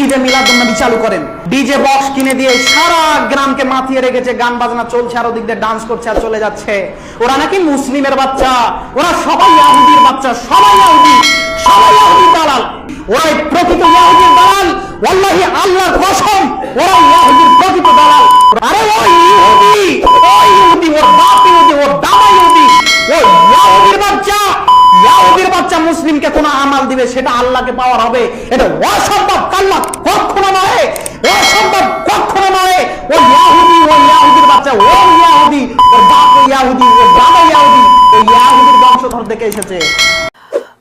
ঈদে মিলাদুন্নবী চালু করেন। ডিজে বক্স কিনে দিয়ে সারা গ্রামকে মাতিয়ে রেখেছে, গান বাজনা চলছে, আর ওদিক দিয়ে ডান্স করছে আর চলে যাচ্ছে। ওরা নাকি মুসলিমের বাচ্চা, ওরা সবাই ইয়াহুদির বাচ্চা, সবাই ইয়াহুদি, সবাই ইয়াহুদির দালাল। ওরা প্রকৃত ইয়াহুদির দালাল, ওয়াল্লাহি আল্লাহর কসম, ওরা ইয়াহুদির প্রকৃত দালাল। আরে ওই ইহুদি ওই ইহুদি ওর বাপ ইহুদি ওর দাদা ইহুদি ওই ইয়াহুদির বাচ্চা ইয়াহুদির বাচ্চা মুসলিমকে কোন আমাল দিবে, সেটা আল্লাহকে পাওয়ার হবে। এটা অসম্ভব কাল্লা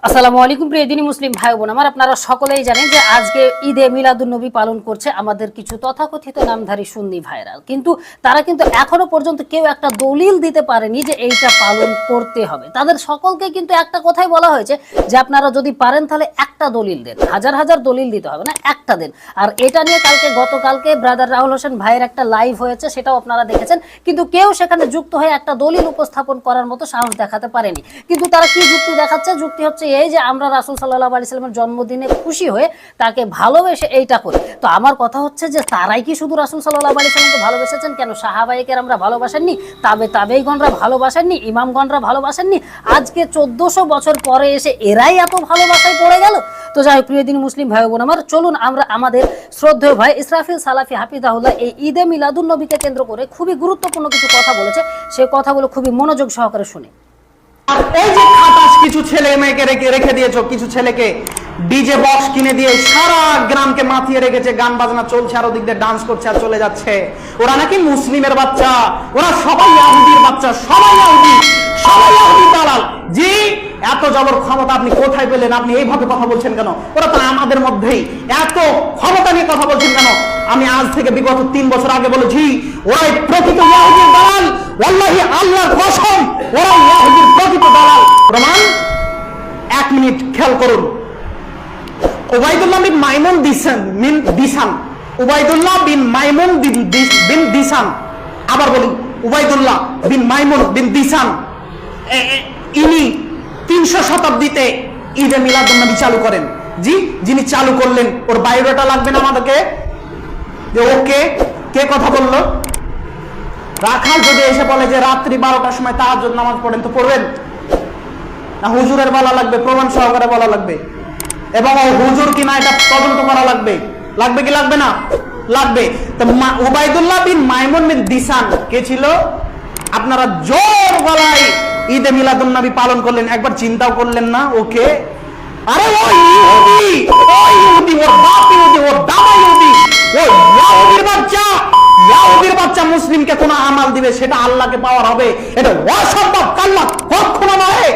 আসসালামু আলাইকুম প্রিয় দিনী মুসলিম ভাই বোন, আমার আপনারা সকলেই জানেন যে আজকে ঈদে মিলাদুন্নবী পালন করছে আমাদের কিছু তথাকথিত নামধারী সুন্নি ভাইরাল। কিন্তু তারা কিন্তু এখনও পর্যন্ত কেউ একটা দলিল দিতে পারেনি যে এইটা পালন করতে হবে। তাদের সকলকে কিন্তু একটা কথাই বলা হয়েছে যে আপনারা যদি পারেন তাহলে একটা দলিল দেন, হাজার হাজার দলিল দিতে হবে না, একটা দেন। আর এটা নিয়ে কালকে, গতকালকে ব্রাদার রাহুল হোসেন ভাইয়ের একটা লাইভ হয়েছে, সেটাও আপনারা দেখেছেন। কিন্তু কেউ সেখানে যুক্ত হয়ে একটা দলিল উপস্থাপন করার মতো সাহস দেখাতে পারেনি। কিন্তু তারা কি যুক্তি দেখাচ্ছে? যুক্তি হচ্ছে এই যে আমরা রাসুল সাল্লাহ আলি সাল্লামের জন্মদিনে খুশি হয়ে তাকে ভালোবেসে এইটা করি। তো আমার কথা হচ্ছে যে তারাই কি শুধু রাসুল সাল্লাহ আলি সাল্লামকে ভালোবেসেছেন? কেন সাহাবাহিকের আমরা ভালোবাসেননি? তাবে তাবেইগণরা ভালোবাসেননি? ইমামগণরা ভালোবাসেননি? আজকে চোদ্দশো বছর পরে এসে এরাই এত ভালোবাসায় পড়ে গেল? তো যাই হোক, প্রিয় দিন মুসলিম ভাই বোন আমার চলুন আমরা আমাদের শ্রদ্ধেয় ভাই ইসরাফিল সালাফি হাফিজাহুল্লাহ এই ঈদে মিলাদুল নবীকে কেন্দ্র করে খুবই গুরুত্বপূর্ণ কিছু কথা বলেছে। সে কথাগুলো খুবই মনোযোগ সহকারে শুনে। আর এই যে খাটাস কিছু ছেলে মেয়েকে রেখে রেখে কিছু ছেলেকে ডিজে বক্স কিনে দিয়ে সারা গ্রামকে মাতিয়ে রেখেছে, গান বাজনা চলছে, আর ওদিক দিয়ে ডান্স করছে আর চলে যাচ্ছে। ওরা নাকি মুসলিমের বাচ্চা, ওরা সবাই বাচ্চা, সবাই সবাই দালাল। জি, এত জবর ক্ষমতা আপনি কোথায় পেলেন? আপনি এইভাবে কথা বলছেন কেন? ওরা তো আমাদের মধ্যেই। এত ক্ষমতা নিয়ে কথা বলছেন কেন? আমি আজ থেকে বিগত তিন বছর আগে বলেছি ওরা এই প্রকৃত দালাল। ওয়াল্লাহি আল্লাহর কসম ওরা ইয়াহুদির প্রকৃত দালাল। প্রমাণ এক মিনিট খেয়াল করুন। ওবাইদুল্লাহ বিন মাইমুন দিসান মিন দিসান। উবাইদুল্লাহ বিন মাইমুন বিন দিস- বিন দিসান। আবার বলি উবাইদুল্লাহ বিন মাইমুন বিন দিসান। ইনি তিনশো শতাব্দীতে ঈদে মিলাদুন্নবী চালু করেন। জি, যিনি চালু করলেন, ওর বায়োডাটা লাগবে না আমাদেরকে? যে ওকে কে কথা বলল? রাখাল যদি এসে বলে যে রাত্রি বারোটার সময় তাহাজ্জুদ নামাজ পড়েন, তো পড়বেন? না, হুজুরের বলা লাগবে, প্রমাণ সহকারে বলা লাগবে। এবং ও হুজুর কিনা এটা তদন্ত করা লাগবে। লাগবে কি লাগবে না? লাগবে। তো উবাইদুল্লাহ বিন মাইমুন বিন দিসান, কে ছিল? আপনারা জোর গলায় ঈদে মিলাদুন নবী পালন করলেন, একবার চিন্তাও করলেন না, ওকে? আরে ওই ইহুদি ওই ইহুদি ওর বাপ ইহুদি ওর দাদা ইহুদি ওই ইয়াহুদির বাচ্চা ইয়াহুদির বাচ্চা মুসলিমকে কোন আমাল দিবে, সেটা আল্লাহকে পাওয়ার হবে। এটা অসম্ভব, কাল্লা কখনো নয়।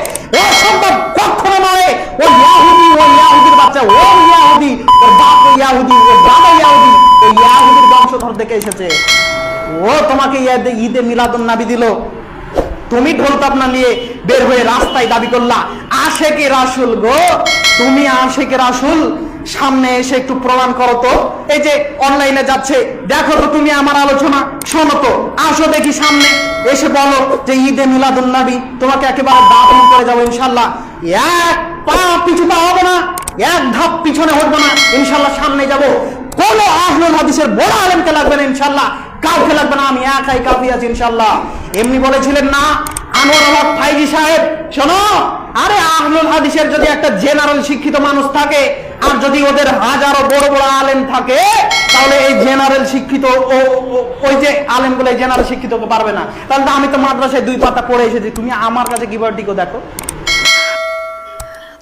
অসম্ভব, কখনো নয়। ও ইয়াহুদি ও ইয়াহুদির বাচ্চা ও ইয়াহুদি ওর বাপ ইয়াহুদি ওর দাদা ইয়াহুদি ও ইয়াহুদির বংশধর থেকে এসেছে। ও তোমাকে ঈদে ঈদে মিলাদুন নাবি দিল। তুমি ঢোল তাপনা নিয়ে বের হয়ে রাস্তায় দাবি করলা, আশেকে রাসুল গো, তুমি আশেকে রাসুল। সামনে এসে একটু প্রমাণ করো তো। এই যে অনলাইনে যাচ্ছে, দেখো তো তুমি আমার আলোচনা, শোনো তো, আসো দেখি সামনে। এসে বলো যে ঈদে মিলাদুন নবী, তোমাকে একেবারে দাফন করে যাব ইনশাল্লাহ এক পা পিছু পা হবে না, এক ধাপ পিছনে হটবো না ইনশাল্লাহ সামনে যাব। কোন আহলুল হাদিসের বড় আলেমকে লাগবে না ইনশাল্লাহ কাউকে লাগবে না, আমি একাই কাফি আছি ইনশাল্লাহ এমনি বলেছিলেন না, আনোয়ার হক ফাইজি সাহেব, শোনো আরে আহলুল হাদিসের যদি একটা জেনারেল শিক্ষিত মানুষ থাকে, আর যদি ওদের হাজারো বড় বড় আলেম থাকে, তাহলে এই জেনারেল শিক্ষিত ওই যে আলেমগুলো জেনারেল শিক্ষিত পারবে না। তাহলে তো আমি তো মাদ্রাসায় দুই পাতা পড়ে এসেছি, তুমি আমার কাছে কীভাবে টিকো দেখো।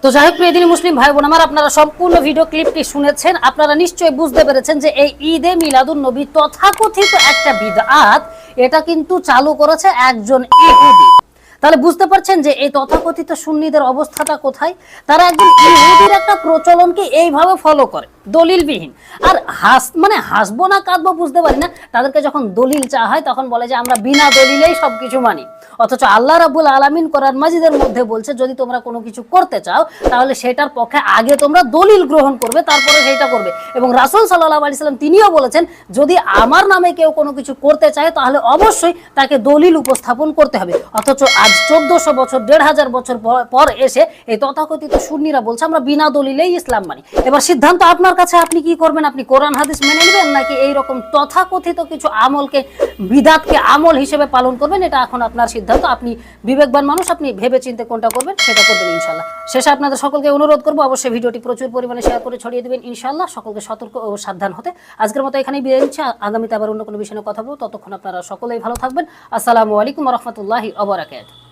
তো যাই হোক, প্রিয় দিনী মুসলিম ভাই বোন আমার, আপনারা সম্পূর্ণ ভিডিও ক্লিপটি শুনেছেন। আপনারা নিশ্চয়ই বুঝতে পেরেছেন যে এই ঈদে মিলাদুন নবী তথাকথিত একটা বিদআত, এটা কিন্তু চালু করেছে একজন ইহুদি। তাহলে বুঝতে পারছেন যে এই তথাকথিত সুন্নিদের অবস্থাটা কোথায়? তারা একজন ইহুদির একটা প্রচলনকে এইভাবে ফলো করে, দলিলবিহীন। আর হাস মানে হাসবো না কাঁদবো বুঝতে পারি না। তাদেরকে যখন দলিল চা হয়, তখন বলে যে, আমরা বিনা দলিলেই সবকিছু মানি। অথচ আল্লাহ রাবুল আলামিন করার মাজিদের মধ্যে বলছে, যদি তোমরা কোনো কিছু করতে চাও, তাহলে সেটার পক্ষে আগে তোমরা দলিল গ্রহণ করবে, তারপরে সেটা করবে। এবং রাসুল সাল্লাহ আলি সাল্লাম তিনিও বলেছেন, যদি আমার নামে কেউ কোনো কিছু করতে চায়, তাহলে অবশ্যই তাকে দলিল উপস্থাপন করতে হবে। অথচ আজ চোদ্দশো বছর, দেড় হাজার বছর পর- এসে এই তথাকথিত সুন্নিরা বলছে, আমরা বিনা দলিলেই ইসলাম মানি। এবার সিদ্ধান্ত আপনার কাছে, আপনি কি করবেন? আপনি কোরআন, হাদিস মেনে নেবেন, নাকি এই রকম তথাকথিত কিছু আমলকে, বিদাতকে আমল হিসেবে পালন করবেন? এটা এখন আপনার সিদ্ধান্ত। আপনি বিবেকবান মানুষ, আপনি ভেবে চিন্তে কোনটা করবেন, সেটা করবেন ইনশাল্লাহ শেষে আপনাদের সকলকে অনুরোধ করব, অবশ্যই ভিডিওটি প্রচুর পরিমাণে শেয়ার করে ছড়িয়ে দেবেন ইনশাল্লাহ সকলকে সতর্ক ও সাবধান হতে। আজকের মতো এখানেই বিদায় নিচ্ছি। আগামীতে আবার অন্য কোনো বিষয়ে কথা বলব। ততক্ষণ আপনারা সকলেই ভালো থাকবেন। আসসালামু আলাইকুম রহমতুল্লাহি অবরাকাত